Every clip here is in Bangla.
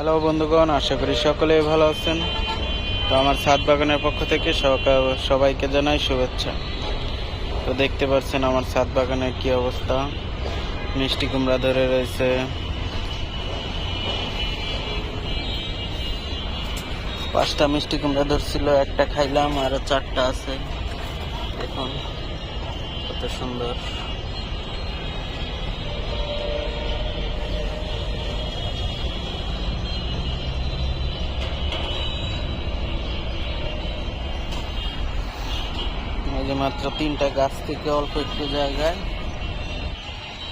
হ্যালো বন্ধুগণ, আশা করি সকলেই ভালো আছেন। তো আমার ছাদ বাগানের পক্ষ থেকে সবাইকে জানাই শুভেচ্ছা। তো দেখতে পাচ্ছেন আমার ছাদ বাগানের কি অবস্থা। মিষ্টি কুমড়া ধরে রয়েছে। পাঁচটা মিষ্টি কুমড়া ধরছিল, একটা খাইলাম, আরও চারটা আছে। দেখুন, কত সুন্দর। যে মাত্র তিনটা গাছ থেকে অল্প একটু জায়গায়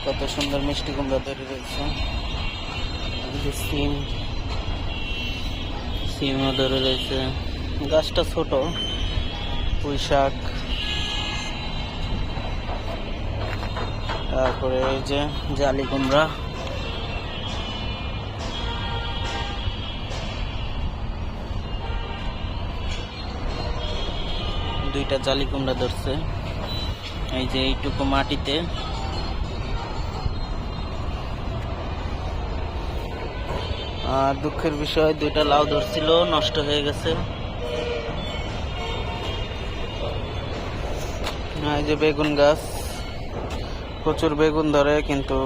কত সুন্দর মিষ্টি কুমড়া ধরে রয়েছে। সিম সিমও ধরে রয়েছে। গাছটা ছোট পুঁই শাক। তারপরে এই যে জালি কুমড়া। দুইটা জালি কুমড়া ধরছে। এই যে এইটুকু মাটিতে। আর দুঃখের বিষয়, দুইটা লাউ ধরছিল, নষ্ট হয়ে গেছে। এই যে বেগুন গাছ, প্রচুর বেগুন ধরে, কিন্তু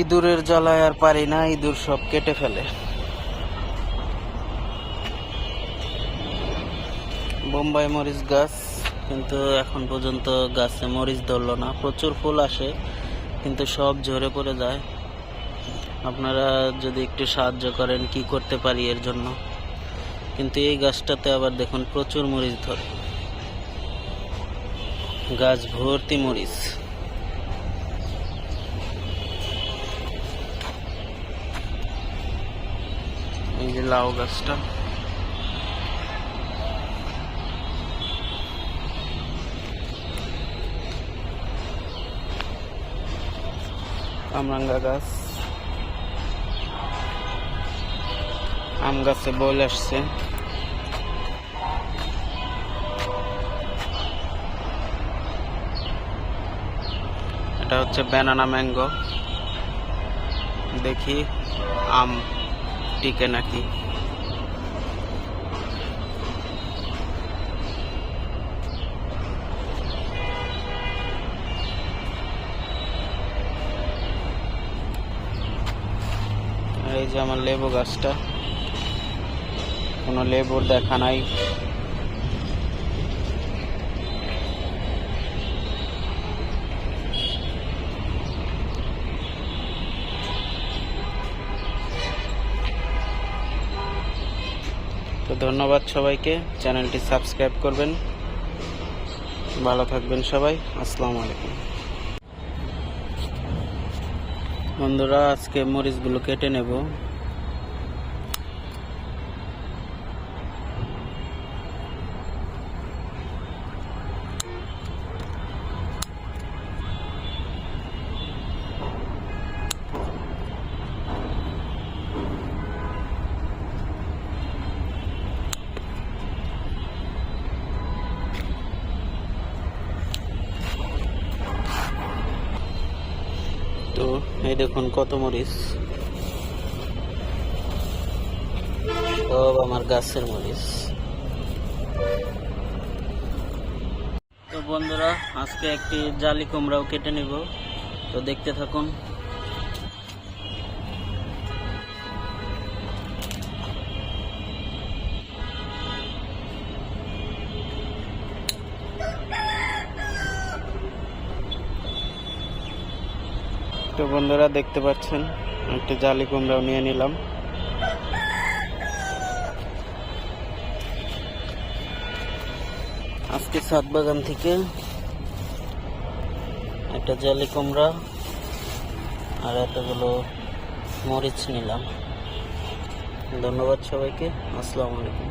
ইঁদুরের জ্বালায় আর পারি না, ইঁদুর সব কেটে ফেলে। বোম্বাই মরিচ গাছ, কিন্তু এখন পর্যন্ত গাছে মরিচ ধরলো না। প্রচুর ফুল আসে, কিন্তু সব ঝরে পড়ে যায়। আপনারা যদি একটু সাহায্য করেন কি করতে পারি এর জন্য? কিন্তু এই গাছটাতে আবার দেখুন প্রচুর মরিচ ধরে, গাছ ভর্তি মরিচ। এই যে লাউ গাছটা। কামরাঙ্গা গাছ। আম গাছে বল আসছে। এটা হচ্ছে ব্যানানা ম্যাঙ্গো দেখি আম টিকে নাকি। এই যে আমার লেবু গাছটা। কোনো লেবুর দেখা নাই। তো ধন্যবাদ সবাইকে। চ্যানেলটি সাবস্ক্রাইব করবেন। ভালো থাকবেন সবাই। আসসালামু আলাইকুম। বন্ধুরা আজকে মরিচগুলো কেটে নেব। তো এই দেখুন কত মরিচ। সব আমার গাছের মরিচ। তো বন্ধুরা, আজকে একটি জালি কুমড়াও কেটে নিব। তো দেখতে থাকুন। তো বন্ধুরা দেখতে পাচ্ছেন, একটি জালি কুমড়াও নিয়ে নিলাম। আজকে সাত বাগান থেকে একটা জালি কুমড়া আর এতগুলো মরিচ নিলাম। ধন্যবাদ সবাইকে, আসসালামু আলাইকুম।